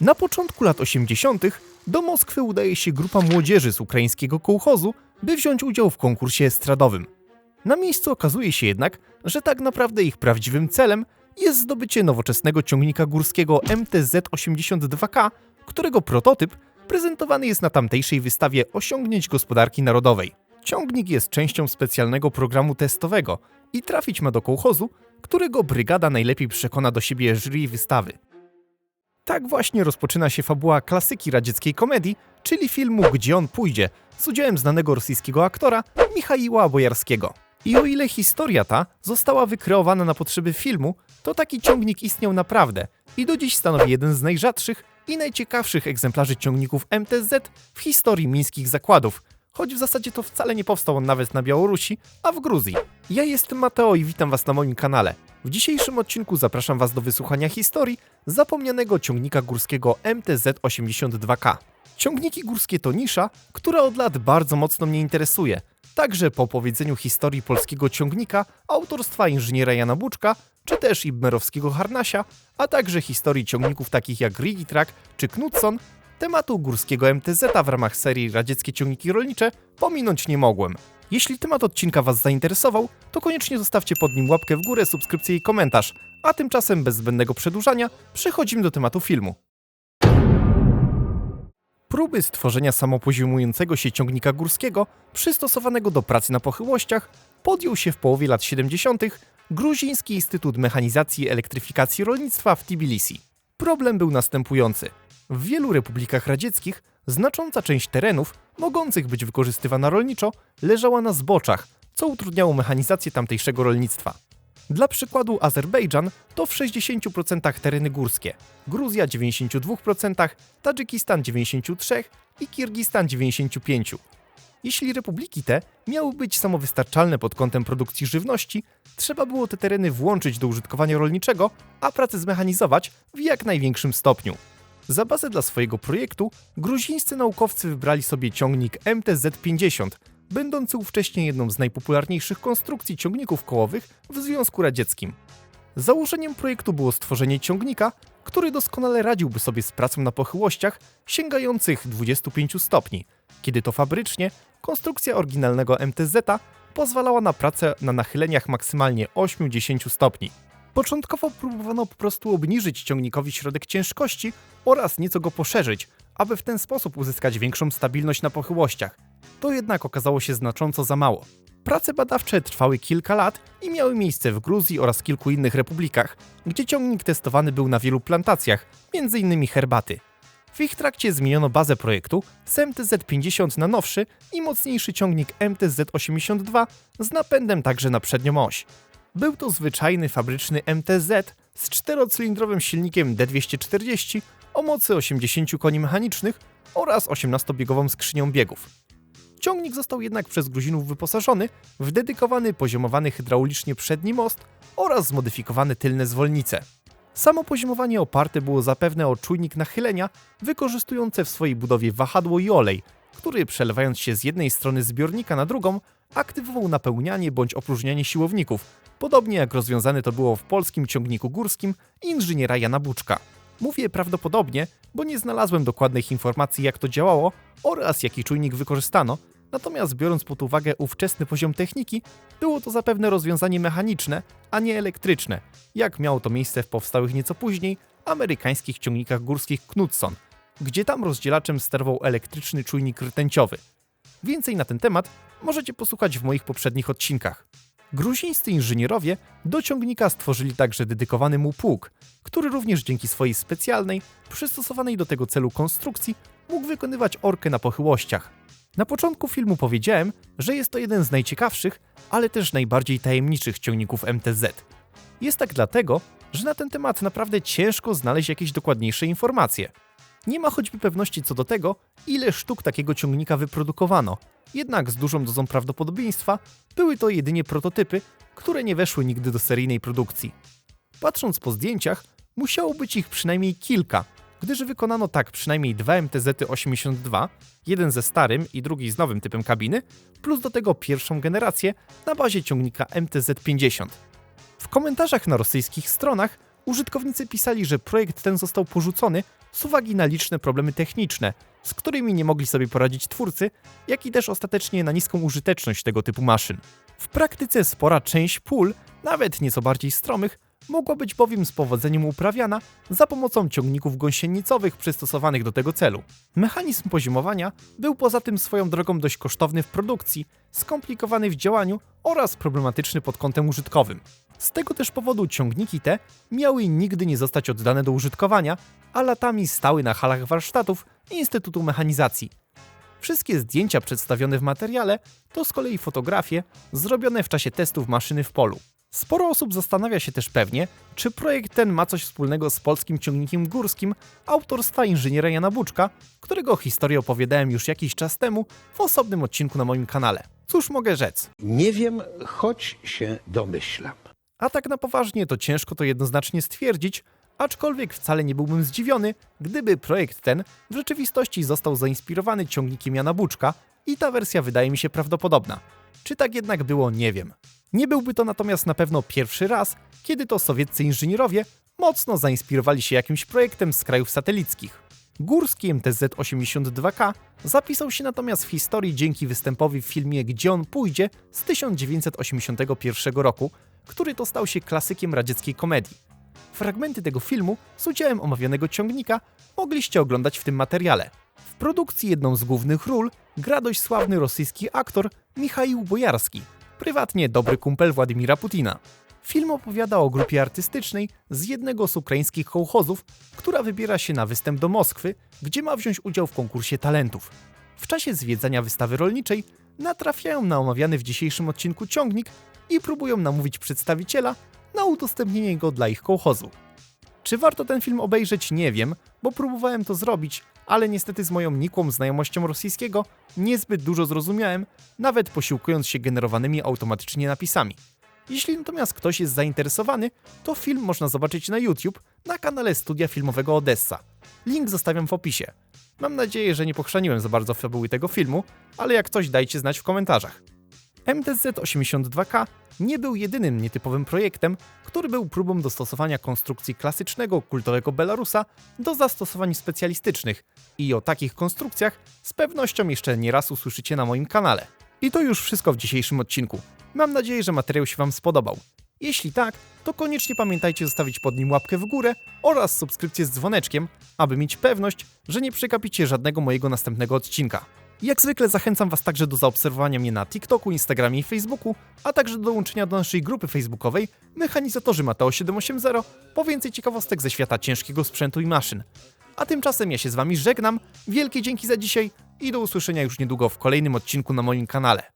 Na początku lat 80. do Moskwy udaje się grupa młodzieży z ukraińskiego kołchozu, by wziąć udział w konkursie estradowym. Na miejscu okazuje się jednak, że tak naprawdę ich prawdziwym celem jest zdobycie nowoczesnego ciągnika górskiego MTZ-82K, którego prototyp prezentowany jest na tamtejszej wystawie osiągnięć gospodarki narodowej. Ciągnik jest częścią specjalnego programu testowego i trafić ma do kołchozu, którego brygada najlepiej przekona do siebie jury wystawy. Tak właśnie rozpoczyna się fabuła klasyki radzieckiej komedii, czyli filmu Gdzie on pójdzie, z udziałem znanego rosyjskiego aktora Michaiła Bojarskiego. I o ile historia ta została wykreowana na potrzeby filmu, to taki ciągnik istniał naprawdę i do dziś stanowi jeden z najrzadszych i najciekawszych egzemplarzy ciągników MTZ w historii mińskich zakładów, choć w zasadzie to wcale nie powstał on nawet na Białorusi, a w Gruzji. Ja jestem Mateo i witam Was na moim kanale. W dzisiejszym odcinku zapraszam Was do wysłuchania historii zapomnianego ciągnika górskiego MTZ-82K. Ciągniki górskie to nisza, która od lat bardzo mocno mnie interesuje. Także po opowiedzeniu historii polskiego ciągnika, autorstwa inżyniera Jana Buczka, czy też Ibmerowskiego Harnasia, a także historii ciągników takich jak Rigitrack czy Knudson, tematu górskiego MTZ w ramach serii Radzieckie Ciągniki Rolnicze pominąć nie mogłem. Jeśli temat odcinka Was zainteresował, to koniecznie zostawcie pod nim łapkę w górę, subskrypcję i komentarz, a tymczasem bez zbędnego przedłużania przechodzimy do tematu filmu. Próby stworzenia samopoziomującego się ciągnika górskiego przystosowanego do pracy na pochyłościach podjął się w połowie lat 70. Gruziński Instytut Mechanizacji i Elektryfikacji Rolnictwa w Tbilisi. Problem był następujący. W wielu republikach radzieckich znacząca część terenów, mogących być wykorzystywana rolniczo, leżała na zboczach, co utrudniało mechanizację tamtejszego rolnictwa. Dla przykładu Azerbejdżan to w 60% tereny górskie, Gruzja 92%, Tadżykistan 93% i Kirgistan 95%. Jeśli republiki te miały być samowystarczalne pod kątem produkcji żywności, trzeba było te tereny włączyć do użytkowania rolniczego, a pracę zmechanizować w jak największym stopniu. Za bazę dla swojego projektu gruzińscy naukowcy wybrali sobie ciągnik MTZ-50, będący ówcześnie jedną z najpopularniejszych konstrukcji ciągników kołowych w Związku Radzieckim. Założeniem projektu było stworzenie ciągnika, który doskonale radziłby sobie z pracą na pochyłościach sięgających 25 stopni, kiedy to fabrycznie konstrukcja oryginalnego MTZ-a pozwalała na pracę na nachyleniach maksymalnie 8-10 stopni. Początkowo próbowano po prostu obniżyć ciągnikowi środek ciężkości oraz nieco go poszerzyć, aby w ten sposób uzyskać większą stabilność na pochyłościach. To jednak okazało się znacząco za mało. Prace badawcze trwały kilka lat i miały miejsce w Gruzji oraz kilku innych republikach, gdzie ciągnik testowany był na wielu plantacjach, m.in. herbaty. W ich trakcie zmieniono bazę projektu z MTZ-50 na nowszy i mocniejszy ciągnik MTZ-82 z napędem także na przednią oś. Był to zwyczajny fabryczny MTZ z czterocylindrowym silnikiem D240 o mocy 80 koni mechanicznych oraz 18-biegową skrzynią biegów. Ciągnik został jednak przez Gruzinów wyposażony w dedykowany poziomowany hydraulicznie przedni most oraz zmodyfikowane tylne zwolnice. Samo poziomowanie oparte było zapewne o czujnik nachylenia, wykorzystujące w swojej budowie wahadło i olej, który przelewając się z jednej strony zbiornika na drugą, aktywował napełnianie bądź opróżnianie siłowników, podobnie jak rozwiązane to było w polskim ciągniku górskim inżyniera Jana Buczka. Mówię prawdopodobnie, bo nie znalazłem dokładnych informacji jak to działało oraz jaki czujnik wykorzystano, natomiast biorąc pod uwagę ówczesny poziom techniki, było to zapewne rozwiązanie mechaniczne, a nie elektryczne, jak miało to miejsce w powstałych nieco później amerykańskich ciągnikach górskich Knudson, gdzie tam rozdzielaczem sterował elektryczny czujnik rtęciowy. Więcej na ten temat możecie posłuchać w moich poprzednich odcinkach. Gruzińscy inżynierowie do ciągnika stworzyli także dedykowany mu pług, który również dzięki swojej specjalnej, przystosowanej do tego celu konstrukcji mógł wykonywać orkę na pochyłościach. Na początku filmu powiedziałem, że jest to jeden z najciekawszych, ale też najbardziej tajemniczych ciągników MTZ. Jest tak dlatego, że na ten temat naprawdę ciężko znaleźć jakieś dokładniejsze informacje. Nie ma choćby pewności co do tego, ile sztuk takiego ciągnika wyprodukowano, jednak z dużą dozą prawdopodobieństwa były to jedynie prototypy, które nie weszły nigdy do seryjnej produkcji. Patrząc po zdjęciach, musiało być ich przynajmniej kilka, gdyż wykonano tak przynajmniej dwa MTZ-82, jeden ze starym i drugi z nowym typem kabiny, plus do tego pierwszą generację na bazie ciągnika MTZ-50. W komentarzach na rosyjskich stronach Użytkownicy pisali, że projekt ten został porzucony z uwagi na liczne problemy techniczne, z którymi nie mogli sobie poradzić twórcy, jak i też ostatecznie na niską użyteczność tego typu maszyn. W praktyce spora część pól, nawet nieco bardziej stromych, mogła być bowiem z powodzeniem uprawiana za pomocą ciągników gąsienicowych przystosowanych do tego celu. Mechanizm poziomowania był poza tym swoją drogą dość kosztowny w produkcji, skomplikowany w działaniu oraz problematyczny pod kątem użytkowym. Z tego też powodu ciągniki te miały nigdy nie zostać oddane do użytkowania, a latami stały na halach warsztatów Instytutu Mechanizacji. Wszystkie zdjęcia przedstawione w materiale to z kolei fotografie zrobione w czasie testów maszyny w polu. Sporo osób zastanawia się też pewnie, czy projekt ten ma coś wspólnego z polskim ciągnikiem górskim autorstwa inżyniera Jana Buczka, którego historię opowiadałem już jakiś czas temu w osobnym odcinku na moim kanale. Cóż mogę rzec? Nie wiem, choć się domyślam. A tak na poważnie to ciężko to jednoznacznie stwierdzić, aczkolwiek wcale nie byłbym zdziwiony, gdyby projekt ten w rzeczywistości został zainspirowany ciągnikiem Jana Buczka i ta wersja wydaje mi się prawdopodobna. Czy tak jednak było, nie wiem. Nie byłby to natomiast na pewno pierwszy raz, kiedy to sowieccy inżynierowie mocno zainspirowali się jakimś projektem z krajów satelickich. Górski MTZ-82K zapisał się natomiast w historii dzięki występowi w filmie Gdzie on pójdzie z 1981 roku, który to stał się klasykiem radzieckiej komedii. Fragmenty tego filmu z udziałem omawianego ciągnika mogliście oglądać w tym materiale. W produkcji jedną z głównych ról gra dość sławny rosyjski aktor Michaił Bojarski, prywatnie dobry kumpel Władimira Putina. Film opowiada o grupie artystycznej z jednego z ukraińskich kołchozów, która wybiera się na występ do Moskwy, gdzie ma wziąć udział w konkursie talentów. W czasie zwiedzania wystawy rolniczej natrafiają na omawiany w dzisiejszym odcinku ciągnik i próbują namówić przedstawiciela na udostępnienie go dla ich kołchozu. Czy warto ten film obejrzeć, nie wiem, bo próbowałem to zrobić, ale niestety z moją nikłą znajomością rosyjskiego niezbyt dużo zrozumiałem, nawet posiłkując się generowanymi automatycznie napisami. Jeśli natomiast ktoś jest zainteresowany, to film można zobaczyć na YouTube na kanale Studia Filmowego Odessa. Link zostawiam w opisie. Mam nadzieję, że nie pochrzaniłem za bardzo fabuły tego filmu, ale jak coś dajcie znać w komentarzach. MTZ-82K nie był jedynym nietypowym projektem, który był próbą dostosowania konstrukcji klasycznego, kultowego Belarusa do zastosowań specjalistycznych i o takich konstrukcjach z pewnością jeszcze nie raz usłyszycie na moim kanale. I to już wszystko w dzisiejszym odcinku. Mam nadzieję, że materiał się Wam spodobał. Jeśli tak, to koniecznie pamiętajcie zostawić pod nim łapkę w górę oraz subskrypcję z dzwoneczkiem, aby mieć pewność, że nie przegapicie żadnego mojego następnego odcinka. Jak zwykle zachęcam Was także do zaobserwowania mnie na TikToku, Instagramie i Facebooku, a także do dołączenia do naszej grupy facebookowej Mechanizatorzy Mateo 780 po więcej ciekawostek ze świata ciężkiego sprzętu i maszyn. A tymczasem ja się z Wami żegnam, wielkie dzięki za dzisiaj i do usłyszenia już niedługo w kolejnym odcinku na moim kanale.